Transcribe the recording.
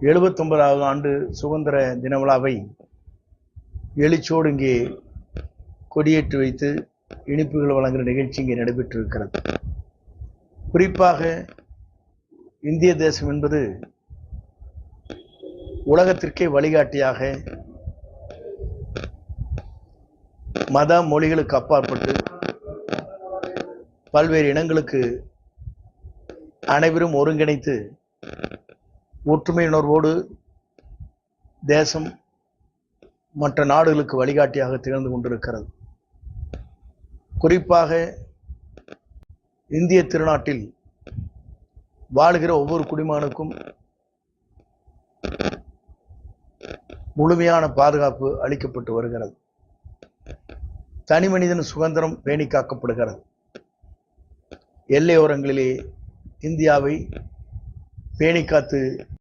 எழுபத்தொன்பதாவது ஆண்டு சுதந்திர தின விழாவை எழுச்சோடு இங்கே கொடியேற்றி வைத்து இனிப்புகள் வழங்குகிற நிகழ்ச்சி இங்கே நடைபெற்றிருக்கிறது. குறிப்பாக இந்திய தேசம் என்பது உலகத்திற்கே வழிகாட்டியாக மத மொழிகளுக்கு அப்பாற்பட்டு பல்வேறு இனங்களுக்கு அனைவரும் ஒருங்கிணைத்து ஒற்றுமை உணர்வோடு தேசம் மற்ற நாடுகளுக்கு வழிகாட்டியாக திகழ்ந்து கொண்டிருக்கிறது. குறிப்பாக இந்திய திருநாட்டில் வாழ்கிற ஒவ்வொரு குடிமகனுக்கும் முழுமையான பாதுகாப்பு அளிக்கப்பட்டு வருகிறது. தனி மனிதன் சுதந்திரம் பேணி காக்கப்படுகிறது. எல்லையோரங்களிலே இந்தியாவை பேணி காத்து